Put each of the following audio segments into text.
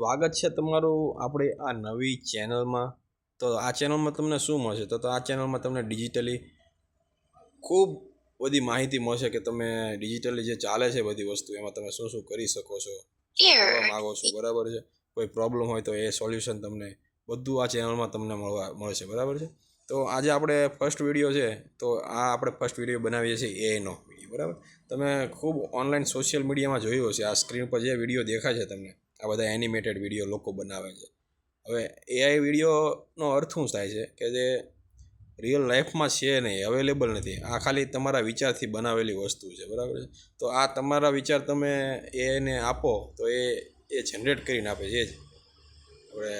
સ્વાગત છે તમારું આપણે આ નવી ચેનલમાં. તો આ ચેનલમાં તમને શું મળશે? તો તો આ ચેનલમાં તમને ડિજિટલી ખૂબ બધી માહિતી મળશે કે તમે ડિજિટલી જે ચાલે છે બધી વસ્તુ એમાં તમે શું શું કરી શકો છો કરવા માગો છો બરાબર છે? કોઈ પ્રોબ્લેમ હોય તો એ સોલ્યુશન તમને બધું આ ચેનલમાં તમને મળવા મળશે બરાબર છે? તો આજે આપણે ફર્સ્ટ વીડિયો છે તો આ આપણે ફર્સ્ટ વીડિયો બનાવીએ છીએ એનો વીડિયો બરાબર? તમે ખૂબ ઓનલાઈન સોશિયલ મીડિયામાં જોયું હશે આ સ્ક્રીન પર જે વીડિયો દેખાય છે તમને આ બધા એનિમેટેડ વીડિયો લોકો બનાવે છે. હવે એઆઈ વિડીયોનો અર્થ શું થાય છે? કે જે રિયલ લાઈફમાં છે નહીં અવેલેબલ નથી. આ ખાલી તમારા વિચારથી બનાવેલી વસ્તુ છે, બરાબર છે? તો આ તમારા વિચાર તમે એને આપો, તો એ એ જનરેટ કરીને આપે છે જ. આપણે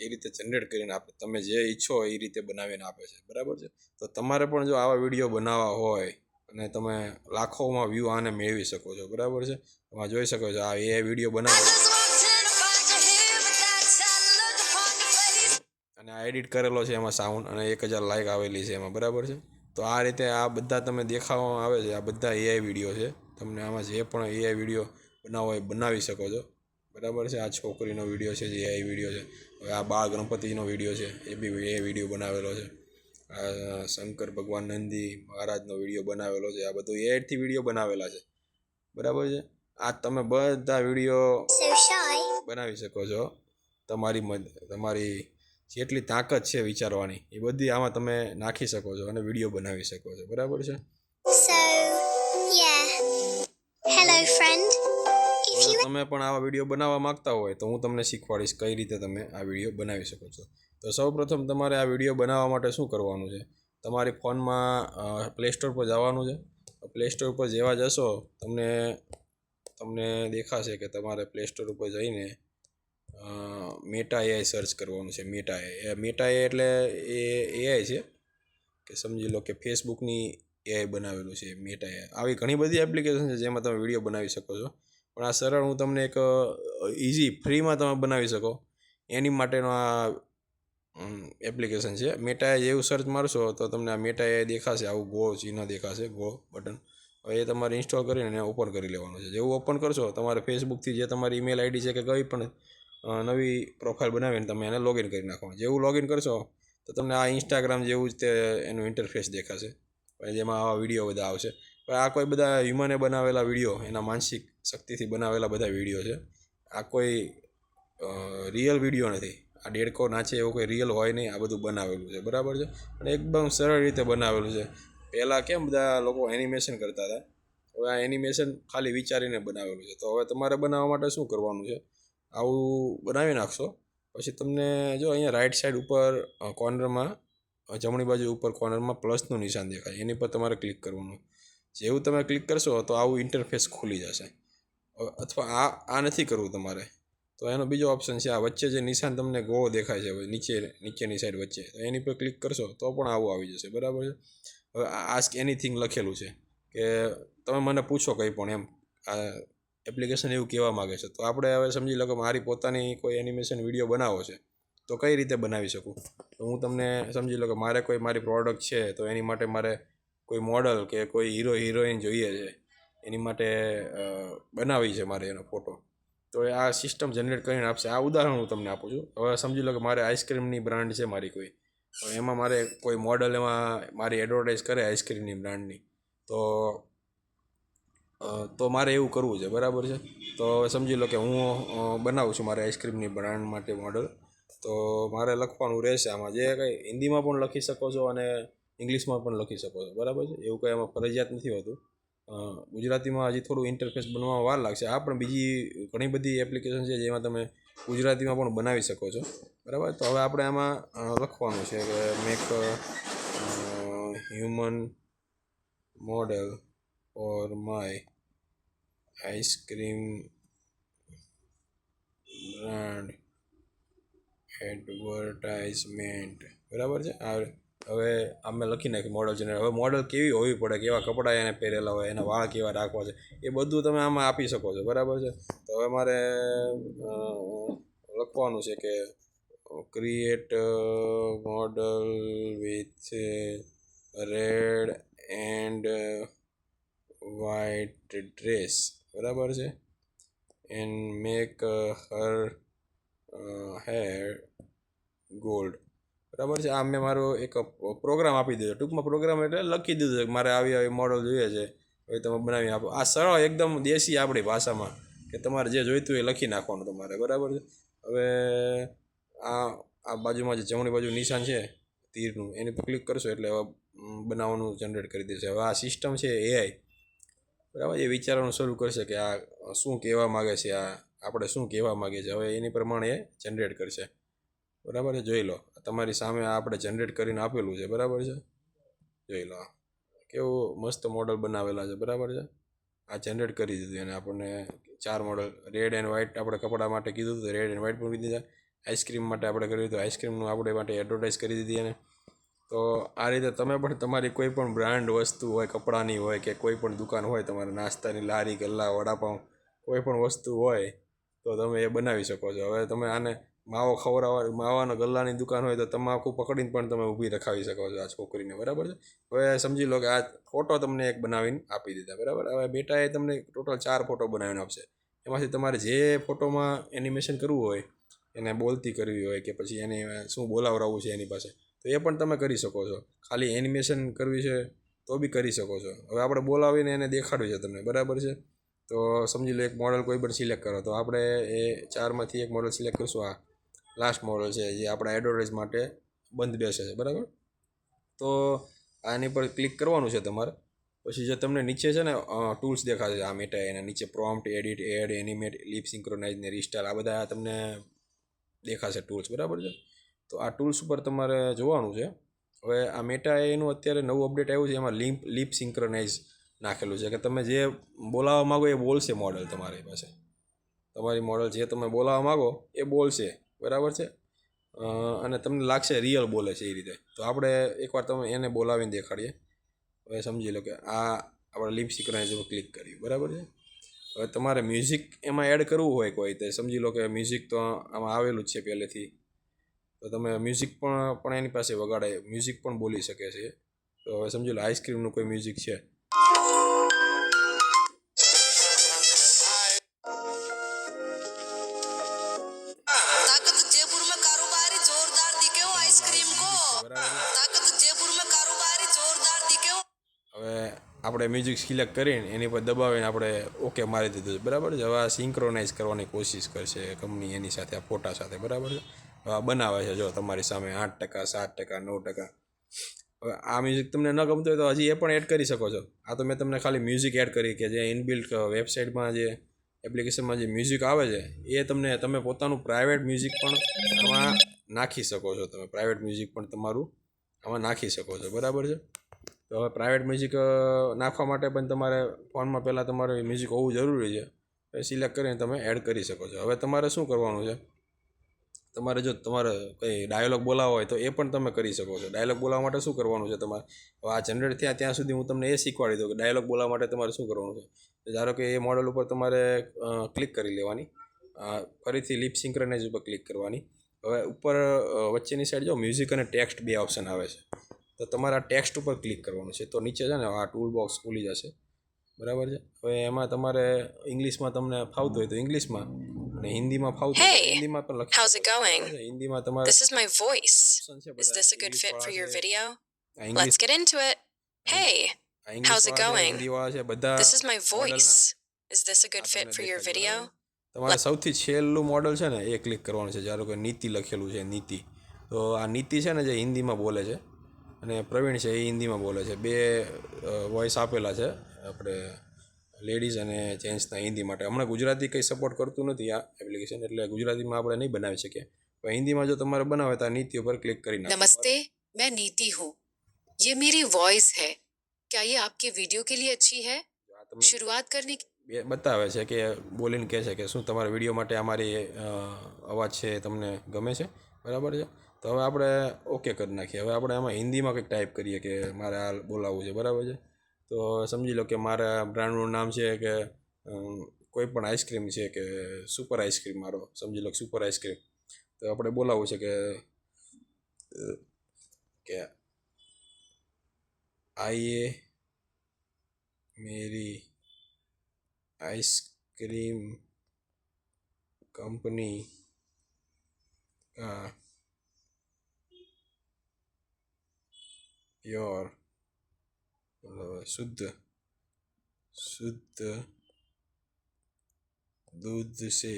એ રીતે જનરેટ કરીને આપે. તમે જે ઈચ્છો એ રીતે બનાવીને આપે છે, બરાબર છે? તો તમારે પણ જો આવા વીડિયો બનાવવા હોય અને તમે લાખોમાં વ્યૂ આને મેળવી શકો છો, બરાબર છે? તમે જોઈ શકો છો, આ એ વીડિયો બનાવો અને આ એડિટ કરેલો છે એમાં સાઉન્ડ અને એક હજાર લાઇક આવેલી છે એમાં, બરાબર છે? તો આ રીતે આ બધા તમે દેખાવામાં આવે છે, આ બધા એઆઈ વીડિયો છે. તમને આમાં જે પણ એઆઈ વીડિયો બનાવો હોય બનાવી શકો છો, બરાબર છે? આ છોકરીનો વીડિયો છે, જે એઆઈ વીડિયો છે. હવે આ બાળ ગણપતિનો વીડિયો છે, એ બી એ વીડિયો બનાવેલો છે. શંકર ભગવાન નંદી મહારાજનો વીડિયો બનાવેલો છે. આ બધું એડથી વીડિયો બનાવેલા છે. બરાબર છે? આ તમે બધા વીડિયો બનાવી શકો છો. તમારી તમારી જેટલી તાકાત છે વિચારવાની એ બધી આમાં તમે નાખી શકો છો અને વીડિયો બનાવી શકો છો. બરાબર છે? તમે પણ આવા વીડિયો બનાવવા માંગતા હોય તો હું તમને શીખવાડીશ કઈ રીતે તમે આ વીડિયો બનાવી શકો છો. તો સૌપ્રથમ તમારે આ વીડિયો બનાવવા માટે શું કરવાનું છે? તમારી ફોનમાં પ્લે સ્ટોર પર જવાનું છે. પ્લે સ્ટોર પર જેવા જશો, તમને તમને દેખાશે કે તમારે પ્લે સ્ટોર ઉપર જઈને મેટા એઆઈ સર્ચ કરવાનું છે. મેટા એઆઈ મેટા એઆઈ એટલે એ એઆઈ છે કે સમજી લો કે ફેસબુકની એઆઈ બનાવેલું છે મેટા એઆઈ આવી ઘણી બધી એપ્લિકેશન છે જેમાં તમે વીડિયો બનાવી શકો છો. પણ આ સરળ હું તમને એક ઇઝી ફ્રીમાં તમે બનાવી શકો. એની માટેનો આ એપ્લિકેશન છે. મેટા જેવું સર્ચ મારશો તો તમને આ મેટા એ દેખાશે, આવું ગો ચિહ્ન દેખાશે ગો બટન હવે એ તમારે ઇન્સ્ટોલ કરીને એને ઓપન કરી લેવાનું છે. જેવું ઓપન કરશો, તમારે ફેસબુકથી જે તમારી ઈમેલ આઈડી છે કે કંઈ પણ નવી પ્રોફાઇલ બનાવીને તમે એને લોગિન કરી નાખવાનું. જેવું લોગિન કરશો, તો તમને આ ઇન્સ્ટાગ્રામ જેવું જ તે એનું ઇન્ટરફેસ દેખાશે. જેમાં આવા વીડિયો બધા આવશે. પણ આ કોઈ બધા હ્યુમને બનાવેલા વીડિયો એના માનસિક શક્તિથી બનાવેલા બધા વીડિયો છે. આ કોઈ રિયલ વીડિયો નથી. આ દેડકો નાચે એવું કોઈ રિયલ હોય નહીં, આ બધું બનાવેલું છે, બરાબર છે? અને એકદમ સરળ રીતે બનાવેલું છે. પહેલાં કેમ બધા લોકો એનિમેશન કરતા હતા? હવે આ એનિમેશન ખાલી વિચારીને બનાવેલું છે. તો હવે તમારે બનાવવા માટે શું કરવાનું છે? આવું બનાવી નાખશો. પછી તમને જો અહીંયા રાઈટ સાઈડ ઉપર કોર્નરમાં જમણી બાજુ ઉપર કોર્નરમાં પ્લસનું નિશાન દેખાય. એની પર તમારે ક્લિક કરવાનું. જેવું તમે ક્લિક કરશો તો આવું ઇન્ટરફેસ ખુલી જશે. અથવા આ આ નથી કરવું તમારે. તો એનો બીજો ઓપ્શન છે, આ વચ્ચે જે નિશાન તમને ગોળો દેખાય છે નીચે, નીચેની સાઈડ વચ્ચે, તો એની પર ક્લિક કરશો, તો પણ આવું આવી જશે, બરાબર છે? હવે આસ્ક એનીથિંગ લખેલું છે, કે તમે મને પૂછો કંઈ પણ એમ, આ એપ્લિકેશન એવું કહેવા માગે છે, તો આપણે હવે સમજી લો કે મારી પોતાની કોઈ એનિમેશન વીડિયો બનાવો છે, તો કઈ રીતે બનાવી શકું? તો હું તમને સમજી લો કે મારે કોઈ મારી પ્રોડક્ટ છે, તો એની માટે મારે કોઈ મોડલ કે કોઈ હીરો હિરોઈન જોઈએ છે, એની માટે બનાવી છે મારે એનો ફોટો તો એ આ સિસ્ટમ જનરેટ કરીને આપશે. આ ઉદાહરણ હું તમને આપું છું. હવે સમજી લો કે મારે આઈસ્ક્રીમની બ્રાન્ડ છે મારી કોઈ. તો એમાં મારે કોઈ મોડલ એમાં મારી એડવર્ટાઇઝ કરે આઈસ્ક્રીમની બ્રાન્ડની તો તો મારે એવું કરવું છે. બરાબર છે? તો સમજી લો કે હું બનાવું છું મારે આઈસ્ક્રીમની બ્રાન્ડ માટે મોડલ તો મારે લખવાનું રહેશે આમાં. જે કંઈ હિન્દીમાં પણ લખી શકો છો અને ઇંગ્લિશમાં પણ લખી શકો છો. બરાબર છે? એવું કંઈ એમાં ફરજિયાત નથી હોતું. ગુજરાતીમાં હજી થોડું ઇન્ટરફેસ બનવામાં વાર લાગશે. આ પણ બીજી ઘણી બધી એપ્લિકેશન છે જેમાં તમે ગુજરાતીમાં પણ બનાવી શકો છો. બરાબર? તો હવે આપણે આમાં લખવાનું છે કે make human model or my ice cream brand advertisement બરાબર છે? આ હવે અમે લખી નાખ્યું મોડલ છે હવે મોડલ કેવી હોવી પડે, કેવા કપડાં એને પહેરેલા હોય, એના વાળ કેવા રાખવા છે, એ બધું તમે આમાં આપી શકો છો, બરાબર છે? તો હવે મારે લખવાનું છે કે create model with red and white dress બરાબર છે? And make her hair gold બરાબર છે? આ મેં મારો એક પ્રોગ્રામ આપી દીધો. ટૂંકમાં પ્રોગ્રામ એટલે લખી દીધું કે મારે આવી આવી મોડલ જોઈએ છે. હવે તમે બનાવી આપો. આ સરળ, એકદમ દેશી આપણી ભાષામાં કે તમારે જે જોઈતું એ લખી નાખવાનું તમારે. બરાબર છે? હવે આ આ બાજુમાં જે જમણી બાજુ નિશાન છે, તીરનું, એની પર ક્લિક કરશો એટલે હવે બનાવવાનું જનરેટ કરી દેશે. હવે આ સિસ્ટમ છે એઆઈ બરાબર? એ વિચારવાનું શરૂ કરશે કે આ શું કહેવા માગે છે, આ, આપણે શું કહેવા માગે છે હવે એની પ્રમાણે એ જનરેટ કરશે. બરાબર છે? જોઈ લો. તમારી સામે આપણે જનરેટ કરીને આપેલું છે. બરાબર છે? જોઈ લો. કેવું મસ્ત મોડલ બનાવેલા છે. બરાબર છે? આ જનરેટ કરી દીધું એને આપણને. ચાર મોડલ રેડ એન્ડ વ્હાઇટ આપણે કપડા માટે કીધું હતું. રેડ એન્ડ વ્હાઇટ પણ દીધા આઈસ્ક્રીમ માટે આપણે કર્યું હતું. આઈસ્ક્રીમનું આપણે માટે એડવર્ટાઇઝ કરી દીધી એને. તો આ રીતે તમે પણ તમારી કોઈ પણ બ્રાન્ડ વસ્તુ હોય, કપડાની હોય કે કોઈ પણ દુકાન હોય, તમારે નાસ્તાની લારી, ગલ્લા, વડાપાઉં, કોઈ પણ વસ્તુ હોય, તો તમે એ બનાવી શકો છો. હવે તમે આને માવો ખવડાવવા માવાના ગલ્લાની દુકાન હોય તો તમાકુ પકડીને પણ તમે ઊભી રખાવી શકો છો આ છોકરીને, બરાબર છે? હવે સમજી લો કે આ ફોટો તમને એક બનાવીને આપી દીધા, બરાબર? હવે બેટાએ તમને ટોટલ ચાર ફોટો બનાવીને આપશે. એમાંથી તમારે જે ફોટોમાં એનિમેશન કરવું હોય, એને બોલતી કરવી હોય કે પછી એને શું બોલાવડાવવું છે એની પાસે, તો એ પણ તમે કરી શકો છો. ખાલી એનિમેશન કરવી છે તો બી કરી શકો છો. હવે આપણે બોલાવીને એને દેખાડ્યું છે તમને, બરાબર છે? તો સમજી લો એક મોડલ કોઈ પણ સિલેક્ટ કરો. તો આપણે એ ચારમાંથી એક મોડલ સિલેક્ટ કરશું આ. લાસ્ટ મોડલ છે, જે આપણા એડવર્ટાઇઝ માટે બંધ બેસે છે, બરાબર? તો આની પર ક્લિક કરવાનું છે તમારે. પછી જે તમને નીચે છે ને ટૂલ્સ દેખાશે, આ મેટા એના નીચે prompt edit add animate lip synchronise ને રિસ્ટાઇલ આ બધા તમને દેખાશે ટૂલ્સ બરાબર છે? તો આ ટૂલ્સ ઉપર તમારે જોવાનું છે. હવે આ મેટા એનું અત્યારે નવું અપડેટ આવ્યું છે, એમાં લિપ લિપ સિંક્રોનાઇઝ નાખેલું છે. કે તમે જે બોલાવવા માગો એ બોલશે મોડલ તમારી પાસે. તમારી મોડલ જે તમે બોલાવવા માગો એ બોલશે. બરાબર છે? અને તમને લાગશે રિયલ બોલે છે એ રીતે. તો આપણે એકવાર તમે એને બોલાવીને દેખાડીએ. હવે સમજી લો કે આ આપણે લિપ સિંક્રોનાઇઝ ઉપર ક્લિક કર્યું. બરાબર છે? હવે તમારે મ્યુઝિક એમાં એડ કરવું હોય કોઈ, તો સમજી લો કે મ્યુઝિક તો આમાં આવેલું જ છે પહેલેથી. તો તમે મ્યુઝિક પણ પણ એની પાસે વગાડે. મ્યુઝિક પણ બોલી શકે છે. તો હવે સમજી લો આઈસ્ક્રીમનું કોઈ મ્યુઝિક છે. આપણે મ્યુઝિક સિલેક્ટ કરીને એની પર દબાવીને આપણે ઓકે મારી દીધું છે. બરાબર છે? હવે આ સિંક્રોનાઇઝ કરવાની કોશિશ કરશે કંપની એની સાથે, આ ફોટા સાથે. બરાબર છે? આ બનાવે છે જો તમારી સામે આઠ ટકા, સાત ટકા, નવ ટકા. હવે આ મ્યુઝિક તમને ન ગમતું હોય તો હજી એ પણ એડ કરી શકો છો. આ તો મેં તમને ખાલી મ્યુઝિક એડ કરી કે જે ઇનબિલ્ટ વેબસાઇટમાં જે એપ્લિકેશનમાં જે મ્યુઝિક આવે છે, એ તમને, તમે પોતાનું પ્રાઇવેટ મ્યુઝિક પણ આમાં નાખી શકો છો. તમે પ્રાઇવેટ મ્યુઝિક પણ તમારું આમાં નાખી શકો છો. બરાબર છે? તો હવે પ્રાઇવેટ મ્યુઝિક નાખવા માટે પણ તમારે ફોનમાં પહેલાં તમારે મ્યુઝિક હોવું જરૂરી છે. એ સિલેક્ટ કરીને તમે એડ કરી શકો છો. હવે તમારે શું કરવાનું છે? તમારે જો તમારે કંઈ ડાયલોગ બોલાવવો હોય તો એ પણ તમે કરી શકો છો. ડાયલોગ બોલાવવા માટે શું કરવાનું છે તમારે? હવે આ જનરેટ થયા ત્યાં સુધી હું તમને એ શીખવાડી દઉં કે ડાયલોગ બોલાવવા માટે તમારે શું કરવાનું છે? ધારો કે એ મોડલ ઉપર તમારે ક્લિક કરી લેવાની. ફરીથી લિપ સિંક્રનાઇઝ ઉપર ક્લિક કરવાની. હવે ઉપર વચ્ચેની સાઈડ જો મ્યુઝિક અને ટેક્સ્ટ બે ઓપ્શન આવે છે. તો તમારે ટેક્સ્ટ ઉપર ક્લિક કરવાનું છે તો નીચે છે ને આ ટૂલ બોક્સ ખુલી જશે બરાબર છે હવે એમાં તમારે ઇંગ્લિશમાં તમને ફાવતું હોય તો ઇંગ્લિશમાં અને હિન્દીમાં ફાવતું હોય હિન્દીમાં પણ લખી? હિન્દીમાં તમારે This is my voice. Is this a good fit for your video? Let's get into it. Hey, how's it going? this is my voice. Is this a good fit for your video? તમારે સૌથી છેલ્લું model છે ને એ click કરવાનું છે ધારો કે નીતિ લખેલું છે નીતિ તો આ નીતિ છે ને જે હિન્દીમાં બોલે છે અને પ્રવીણ છે એ હિન્દીમાં બોલે છે બે વોઇસ આપેલા છે આપણે લેડીઝ અને જેન્ટ્સના હિન્દી માટે હમણાં ગુજરાતી કંઈ સપોર્ટ કરતું નથી આ એપ્લિકેશન એટલે ગુજરાતીમાં આપણે નહીં બનાવી શકીએ પણ હિન્દીમાં જો તમારે બનાવે તો આ નીતિ ઉપર ક્લિક કરી નાખો नमस्ते मैं नीति हूँ ये मेरी वॉइस है क्या ये आपके वीडियो के लिए अच्छी है આ તમને शुरुआत करने की બે બતાવે છે કે બોલીને કહે છે કે શું તમારા વિડીયો માટે અમારી અ, અવાજ છે એ તમને ગમે છે બરાબર છે તો હવે આપણે ઓકે કરી નાખીએ. હવે આપણે એમાં હિન્દીમાં કંઈક ટાઈપ કરીએ કે મારે આ બોલાવવું છે, બરાબર છે? તો સમજી લો કે મારા બ્રાન્ડનું નામ છે કે કોઈ પણ આઈસ્ક્રીમ છે કે સુપર આઈસ્ક્રીમ મારો, સમજી લો કે સુપર આઈસ્ક્રીમ તો આપણે બોલાવવું છે કે કે આઈએ મેરી આઈસક્રીમ કંપની હા પ્યોર मतलब शुद्ध शुद्ध दूध से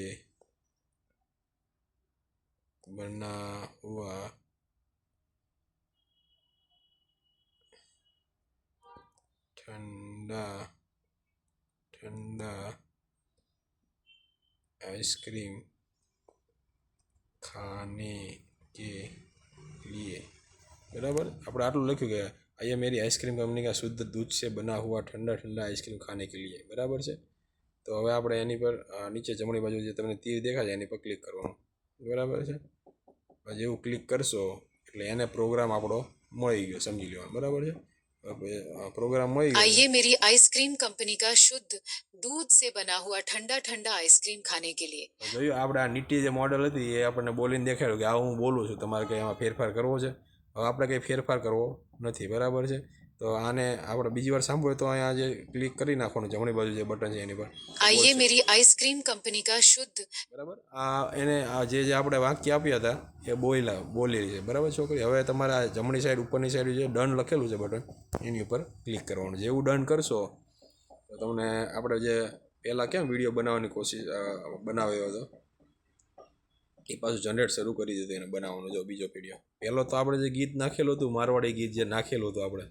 बना हुआ ठंडा ठंडा आइसक्रीम खाने के लिए बराबर આપણે આટલું લખ્યું કે અહીંયા मेरी आइसक्रीम कंपनी का शुद्ध दूध से बना हुआ ठंडा ठंडा आइसक्रीम खाने के लिए બરાબર છે તો હવે આપણે એની પર અ, નીચે જમણી બાજુ જે તમને તીર દેખાય છે એની પર ક્લિક કરવાનું બરાબર છે હવે જેવું ક્લિક કરશો એટલે એને પ્રોગ્રામ આપણો મળી ગયો સમજી લેવાનો બરાબર છે હવે પ્રોગ્રામ મળી ગયો आइए मेरी आइसक्रीम कंपनी का शुद्ध दूध से बना हुआ ठंडा ठंडा आइसक्रीम खाने के लिए તો જોયું આપણે આ નીટી જે મોડલ હતી એ આપણને બોલીને દેખાડ્યું કે આ હું બોલું છું તમારે કંઈ એમાં ફેરફાર કરવો છે હવે આપણે કંઈ ફેરફાર કરવો નથી બરાબર છે? તો આને આપણે બીજી વાર સાંભળ્યું તો અહીંયા જે ક્લિક કરી નાખવાનું જમણી બાજુ જે બટન છે એની પર. આઈએ મેરી આઈસ્ક્રીમ કંપની કા શુદ્ધ. બરાબર? આ એને આ જે જે આપણે વાક્ય આપ્યા હતા એ બોયલા બોલી છે. બરાબર છોકરી? હવે તમારે આ જમણી સાઈડ ઉપરની સાઈડ જે ડન લખેલું છે બટન એની ઉપર ક્લિક કરવાનું જેવું એવું ડન કરશો તો તમને આપણે જે પહેલાં કેમ વીડિયો બનાવવાની કોશિશ બનાવ્યો હતો? એ પાછું જનરેટ શરૂ કરી દીધું એને બનાવવાનું, જો બીજો પીડિયો પહેલો તો આપણે જે ગીત નાખેલું હતું, મારવાડી ગીત જે નાખેલું હતું આપણે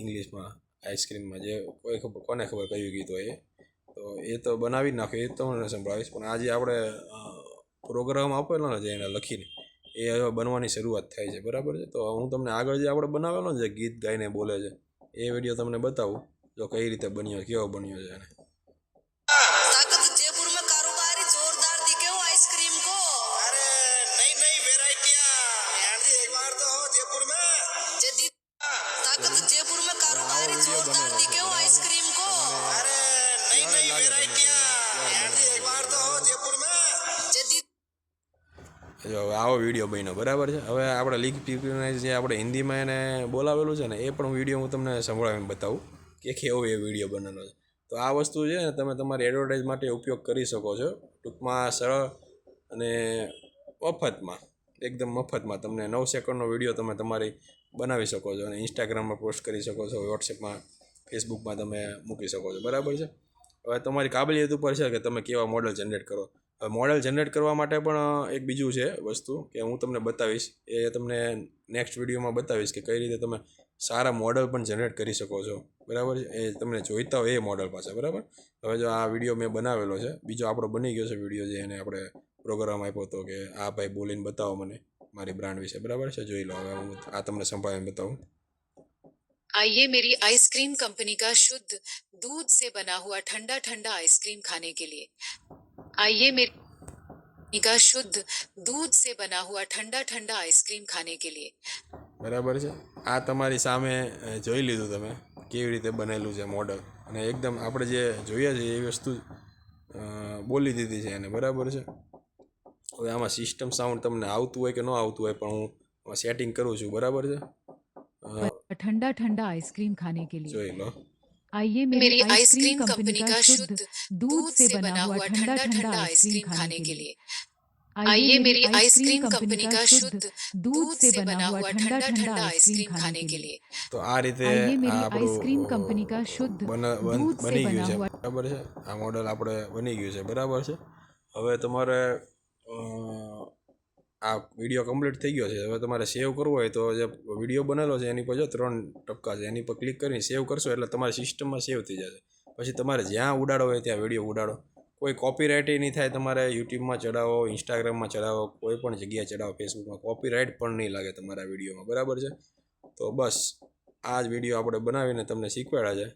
ઇંગ્લિશમાં આઈસ્ક્રીમમાં જે કોઈ ખબર, કોને ખબર કયું ગીત હોય એ. તો એ તો બનાવી જ નાખ્યું, એ તો તમને સંભળાવીશ, પણ આજે આપણે પ્રોગ્રામ આપેલો ને જે એને લખીને, એ હવે બનવાની શરૂઆત થાય છે, બરાબર છે? તો હું તમને આગળ જે આપણે બનાવેલો ને જે ગીત ગાઈને બોલે છે, એ વીડિયો તમને બતાવું, જો કઈ રીતે બન્યો, કેવો બન્યો છે એને. વીડિયો બન્યો. બરાબર છે? હવે આપણે લીગ પીપીનાઇઝ જે આપણે હિન્દીમાં એને બોલાવેલું છે ને, એ પણ વીડિયો હું તમને સંભળાવીને બતાવું કે કેવો એ વીડિયો બનેલો છે. તો આ વસ્તુ છે ને, તમે તમારી એડવર્ટાઇઝ માટે ઉપયોગ કરી શકો છો. ટૂંકમાં સરળ અને મફતમાં, એકદમ મફતમાં તમને નવ સેકન્ડનો વીડિયો તમે તમારી બનાવી શકો છો અને ઇન્સ્ટાગ્રામમાં પોસ્ટ કરી શકો છો વોટ્સએપમાં ફેસબુકમાં તમે મૂકી શકો છો. બરાબર છે? હવે તમારી કાબલિયત ઉપર છે કે તમે કેવા મોડલ જનરેટ કરો. મોડલ જનરેટ કરવા માટે પણ એક બીજું છે વસ્તુ કે હું તમને બતાવીશ એ તમને નેક્સ્ટ વિડીયોમાં બતાવીશ કે કઈ રીતે તમે સારા મોડલ પણ જનરેટ કરી શકો છો બરાબર છે એ તમને જોઈતા હોય એ મોડલ પાસે બરાબર હવે જો આ વિડીયો મેં બનાવેલો છે બીજો આપણો બની ગયો છે વિડીયો જે એને આપણે પ્રોગ્રામ આપ્યો હતો કે આ ભાઈ બોલીને બતાવો મને મારી બ્રાન્ડ વિશે બરાબર છે જોઈ લો હવે હું આ તમને સંભાળીને બતાવું आइए मेरी आइसक्रीम कंपनी का शुद्ध दूध से बना हुआ ठंडा ठंडा आइसक्रीम खाने के लिए आइए मेरी का शुद्ध दूध से बना हुआ ठंडा ठंडा आइसक्रीम खाने के लिए બરાબર છે આ તમારી સામે અ, જોઈ લીધું તમે કેવી રીતે બનેલું છે મોડલ અને એકદમ આપણે જે જોઈએ છે એ વસ્તુ અ, બોલી દીધી છે એને બરાબર છે હવે આમાં સિસ્ટમ સાઉન્ડ તમને આવતું હોય કે ન આવતું હોય પણ હું સેટિંગ કરું છું બરાબર છે ठंडा ठंडा आइसक्रीम खाने के लिए જોઈ લો आइए मेरी मेरी आइसक्रीम आइसक्रीम कंपनी का शुद्ध दूध से बना हुआ ठंडा ठंडा आइसक्रीम खाने के लिए आइए मेरी आइसक्रीम कंपनी का शुद्ध दूध से बना हुआ ठंडा ठंडा आइसक्रीम खाने के लिए તો આ રીતે આઈએ મેરી આ આપણું આઈસ્ક્રીમ કંપની કા શુદ્ધ બન- બન- દૂધ સે બની ગયું બના છે હુઆ- બરાબર છે આ મોડલ આપણે બની ગયું છે બરાબર છે હવે તમારે અ, આ વીડિયો કમ્પ્લીટ થઈ ગયો છે. હવે તમારે સેવ કરવો હોય તો જે વીડિયો બનેલો છે એની પર જો ત્રણ ટપકા છે, એની પર ક્લિક કરીને સેવ કરશો એટલે તમારી સિસ્ટમમાં સેવ થઈ જશે. પછી તમારે જ્યાં ઉડાડો હોય ત્યાં વીડિયો ઉડાડો. કોઈ કોપીરાઇટ નહીં થાય તમારે યુટ્યુબમાં ચડાવો ઇન્સ્ટાગ્રામમાં ચડાવો, કોઈ પણ જગ્યાએ ચડાવો ફેસબુકમાં કોપીરાઇટ પણ નહીં લાગે તમારા વિડીયોમાં બરાબર છે? તો બસ, આ જ વીડિયો આપણે બનાવીને તમને શીખવાડ્યા છે.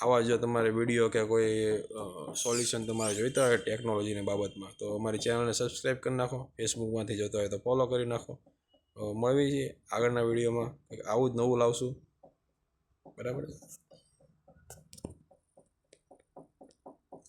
આવા જો તમારે વીડિયો કે કોઈ સોલ્યુશન તમારે જોઈતા હોય ટેકનોલોજીની બાબતમાં, તો અમારી ચેનલને સબસ્ક્રાઈબ કરી નાખો. ફેસબુકમાંથી જોતા હોય તો ફોલો કરી નાખો. મળવી છીએ આગળના વિડીયોમાં આવું જ નવું લાવશું. બરાબર? છે